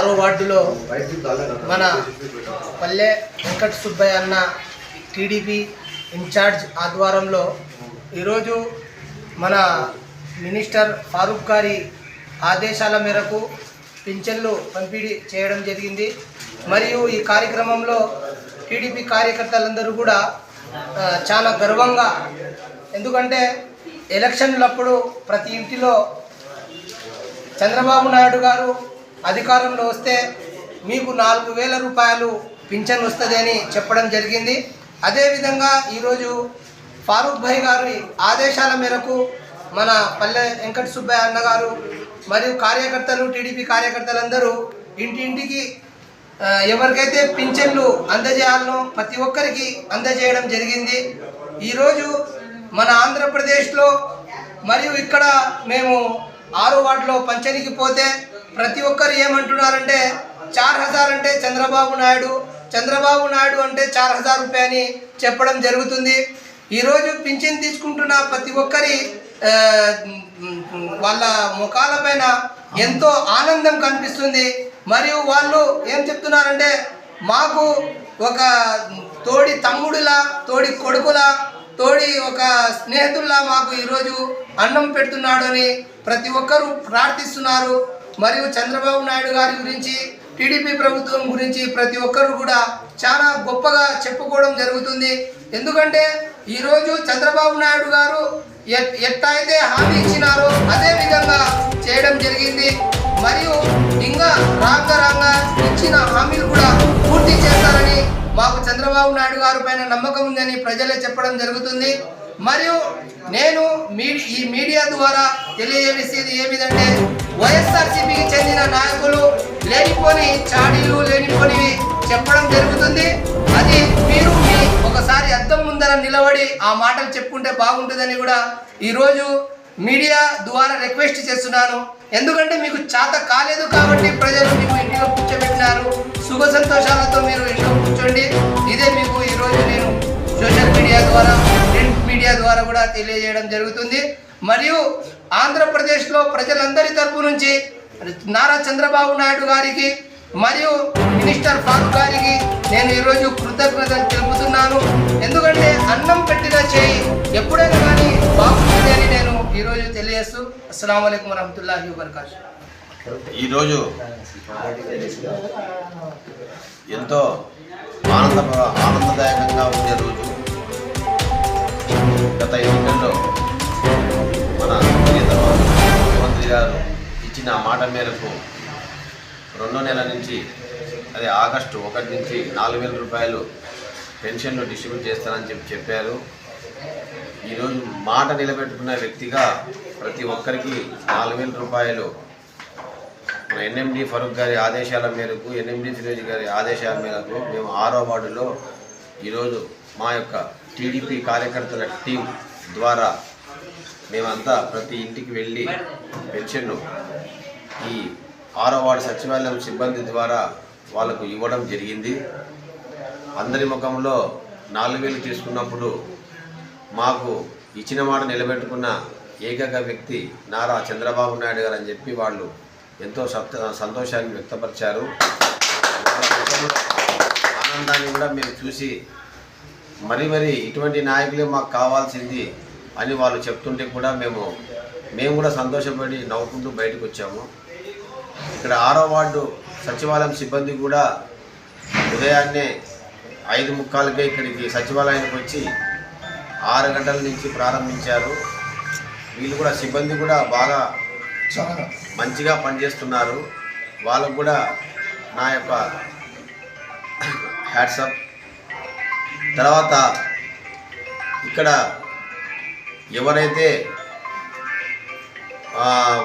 ఆరో వార్డులో మన పల్లె వెంకట సుబ్బయ్య అన్న టీడీపీ ఇన్ఛార్జ్ ఆధ్వర్యంలో ఈరోజు మన మినిస్టర్ ఫారూక్ గారి ఆదేశాల మేరకు పింఛన్లు పంపిణీ చేయడం జరిగింది. మరియు ఈ కార్యక్రమంలో టీడీపీ కార్యకర్తలందరూ కూడా చాలా గర్వంగా ఎందుకంటే ఎలక్షన్లప్పుడు ప్రతి ఇంటిలో చంద్రబాబు నాయుడు గారు అధికారంలో వస్తే మీకు నాలుగు వేల రూపాయలు పింఛన్ వస్తుంది అని చెప్పడం జరిగింది. అదేవిధంగా ఈరోజు ఫారూక్ భాయ్ గారి ఆదేశాల మేరకు మన పల్లె వెంకట సుబ్బయ్య అన్నగారు మరియు కార్యకర్తలు టీడీపీ కార్యకర్తలందరూ ఇంటింటికి ఎవరికైతే పింఛన్లు అందజేయాలనో ప్రతి ఒక్కరికి అందజేయడం జరిగింది. ఈరోజు మన ఆంధ్రప్రదేశ్లో మరియు ఇక్కడ మేము ఆరు వార్డులో పంచనికి పోతే ప్రతి ఒక్కరు ఏమంటున్నారంటే చార్ హజార్ అంటే చంద్రబాబు నాయుడు చంద్రబాబు నాయుడు అంటే చార్ హజార్ రూపాయ అని చెప్పడం జరుగుతుంది. ఈరోజు పింఛన్ తీసుకుంటున్న ప్రతి ఒక్కరి వాళ్ళ ముఖాల పైన ఎంతో ఆనందం కనిపిస్తుంది. మరియు వాళ్ళు ఏం చెప్తున్నారంటే మాకు ఒక తోడి తమ్ముడిలా తోడి కొడుకులా తోడి ఒక స్నేహితుల్లా మాకు ఈరోజు అన్నం పెడుతున్నాడు అని ప్రతి ఒక్కరూ ప్రార్థిస్తున్నారు. మరియు చంద్రబాబు నాయుడు గారి గురించి టీడీపీ ప్రభుత్వం గురించి ప్రతి ఒక్కరు కూడా చాలా గొప్పగా చెప్పుకోవడం జరుగుతుంది. ఎందుకంటే ఈరోజు చంద్రబాబు నాయుడు గారు ఎట్- అయితే హామీ ఇచ్చినారో అదే విధంగా చేయడం జరిగింది. మరియు ఇంకా రాంగ రాంగ ఇచ్చిన హామీలు కూడా పూర్తి చేస్తారని మాకు చంద్రబాబు నాయుడు గారి పైన నమ్మకం ఉందని ప్రజలే చెప్పడం జరుగుతుంది. మరియు నేను ఈ మీడియా ద్వారా తెలియజేసేది ఏమిటంటే వైఎస్ఆర్సీపీకి చెందిన నాయకులు లేనిపోని చాడీలు లేనిపోనివి చెప్పడం జరుగుతుంది. అది మీరు మీ ఒకసారి అద్దం ముందర నిలబడి ఆ మాటలు చెప్పుకుంటే బాగుంటుందని కూడా ఈరోజు మీడియా ద్వారా రిక్వెస్ట్ చేస్తున్నాను. ఎందుకంటే మీకు చేత కాలేదు కాబట్టి ప్రజలు మీకు ఇంటిలో కూర్చోబెట్టిన కూడా తెలియజేయడం జరుగుతుంది. మరియు ఆంధ్రప్రదేశ్లో ప్రజలందరి తరపు నుంచి నారా చంద్రబాబు నాయుడు గారికి మరియు మినిస్టర్ ఫారూక్ గారికి నేను ఈరోజు కృతజ్ఞతలు తెలుపుతున్నాను. ఎందుకంటే అన్నం పెట్టిన చేయి ఎప్పుడైనా కానీ బాగుంటుంది అని నేను ఈరోజు తెలియజేస్తూ అస్సలం అయికం వరహతుల్లాహి వబర్కాష్ ఈరోజు ఎంతో ఆనంద ఆనందదాయకంగా ఉండే రోజు. గత ఎన్నికల్లో మన ముఖ్యమంత్రి గారు ఇచ్చిన మాట మేరకు రెండో నెల నుంచి అదే ఆగస్టు ఒకటి నుంచి నాలుగు వేల రూపాయలు పెన్షన్లు డిస్ట్రిబ్యూట్ చేస్తానని చెప్పి చెప్పారు. ఈరోజు మాట నిలబెట్టుకున్న వ్యక్తిగా ప్రతి ఒక్కరికి నాలుగు వేల రూపాయలు మన ఎన్ఎండి ఫరూక్ గారి ఆదేశాల మేరకు ఎన్ఎండి ఫిరోజ్ గారి ఆదేశాల మేరకు మేము ఆరో వార్డులో ఈరోజు మా యొక్క టీడీపీ కార్యకర్తల టీం ద్వారా మేమంతా ప్రతి ఇంటికి వెళ్ళి పెన్షన్ను ఈ ఆరో వార్డు సచివాలయం సిబ్బంది ద్వారా వాళ్ళకు ఇవ్వడం జరిగింది. అందరి ముఖంలో నాలుగు వేలు తీసుకున్నప్పుడు మాకు ఇచ్చిన మాట నిలబెట్టుకున్న ఏకైక వ్యక్తి నారా చంద్రబాబు నాయుడు గారు అని చెప్పి వాళ్ళు ఎంతో సంతోషాన్ని వ్యక్తపరిచారు. ఆనందాన్ని కూడా మేము చూసి మరి మరి ఇటువంటి నాయకులే మాకు కావాల్సింది అని వాళ్ళు చెప్తుంటే కూడా మేము మేము కూడా సంతోషపడి నవ్వుకుంటూ బయటకు వచ్చాము. ఇక్కడ ఆరో వార్డు సచివాలయం సిబ్బంది కూడా ఉదయాన్నే ఐదు ముక్కాలకే ఇక్కడికి సచివాలయానికి వచ్చి ఆరు గంటల నుంచి ప్రారంభించారు. వీళ్ళు కూడా సిబ్బంది కూడా బాగా మంచిగా పనిచేస్తున్నారు. వాళ్ళకు కూడా నా యొక్క హ్యాట్సప్ తర్వాత ఇక్కడ ఎవరైతే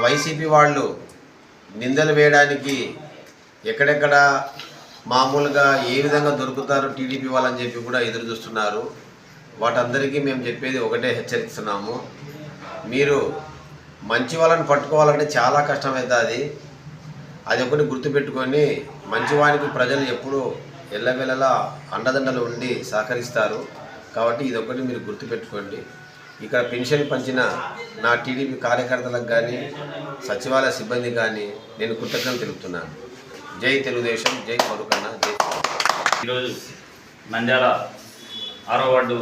వైసీపీ వాళ్ళు నిందలు వేయడానికి ఎక్కడెక్కడ మామూలుగా ఏ విధంగా దొరుకుతారు టీడీపీ వాళ్ళని చెప్పి కూడా ఎదురు చూస్తున్నారు. వాటందరికీ మేము చెప్పేది ఒకటే హెచ్చరిస్తున్నాము. మీరు మంచి వాళ్ళని పట్టుకోవాలంటే చాలా కష్టమవుతుంది అది ఒకటి గుర్తుపెట్టుకొని మంచివానికి ప్రజలు ఎప్పుడూ ఎల్లవెల్లలా అండదండలు ఉండి సహకరిస్తారు. కాబట్టి ఇదొకటి మీరు గుర్తుపెట్టుకోండి. ఇక్కడ పెన్షన్ పంచిన నా టీడీపీ కార్యకర్తలకు కానీ సచివాలయ సిబ్బంది కానీ నేను కృతజ్ఞతలు తెలుపుతున్నాను. జై తెలుగుదేశం జై కొడుకన్న జై ఈరోజు నంద్యాల ఆరో వార్డు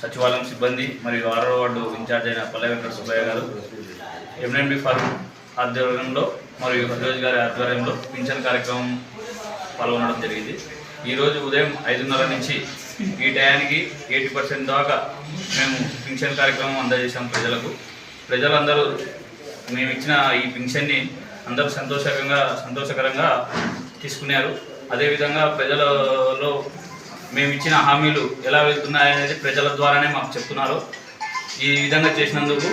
సచివాలయం సిబ్బంది మరియు ఆరో వార్డు ఇన్ఛార్జ్ అయిన పల్లె వెంకట సుబ్బయ్య గారు ఎంఎన్బి ఫార్మ్ ఆధ్వర్యంలో మరియు హరిరోజు గారి ఆధ్వర్యంలో పింఛన్ కార్యక్రమం పాల్గొనడం జరిగింది. ఈరోజు ఉదయం ఐదున్నర నుంచి ఈ టయానికి ఎయిటీ పర్సెంట్ దాకా మేము పింఛన్ కార్యక్రమం అందజేశాం ప్రజలకు. ప్రజలందరూ మేము ఇచ్చిన ఈ పింఛన్ని అందరూ సంతోషకరంగా సంతోషకరంగా తీసుకున్నారు. అదేవిధంగా ప్రజలలో మేము ఇచ్చిన హామీలు ఎలా వెళ్తున్నాయనేది ప్రజల ద్వారానే మాకు చెప్తున్నారు. ఈ విధంగా చేసినందుకు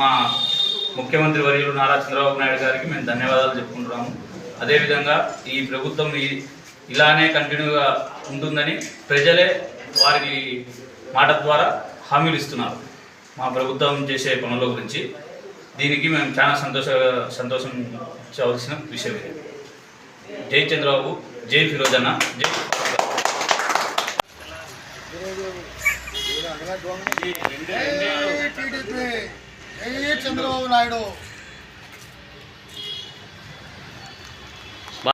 మా ముఖ్యమంత్రి వర్యులు నారా చంద్రబాబు నాయుడు గారికి మేము ధన్యవాదాలు చెప్పుకుంటున్నాము. అదేవిధంగా ఈ ప్రభుత్వం ఇలానే కంటిన్యూగా ఉంటుందని ప్రజలే వారికి మాట ద్వారా హామీలు ఇస్తున్నారు. మా ప్రభుత్వం చేసే పనుల గురించి దీనికి మేము చాలా సంతోష సంతోషించవలసిన విషయం ఇది. జై చంద్రబాబు జై ఫిరోజన్న జై జై చంద్రబాబు నాయుడు.